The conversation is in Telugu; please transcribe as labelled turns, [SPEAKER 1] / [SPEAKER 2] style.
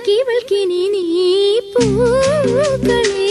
[SPEAKER 1] കേവൽ കിനി നീ പൂക്കളെ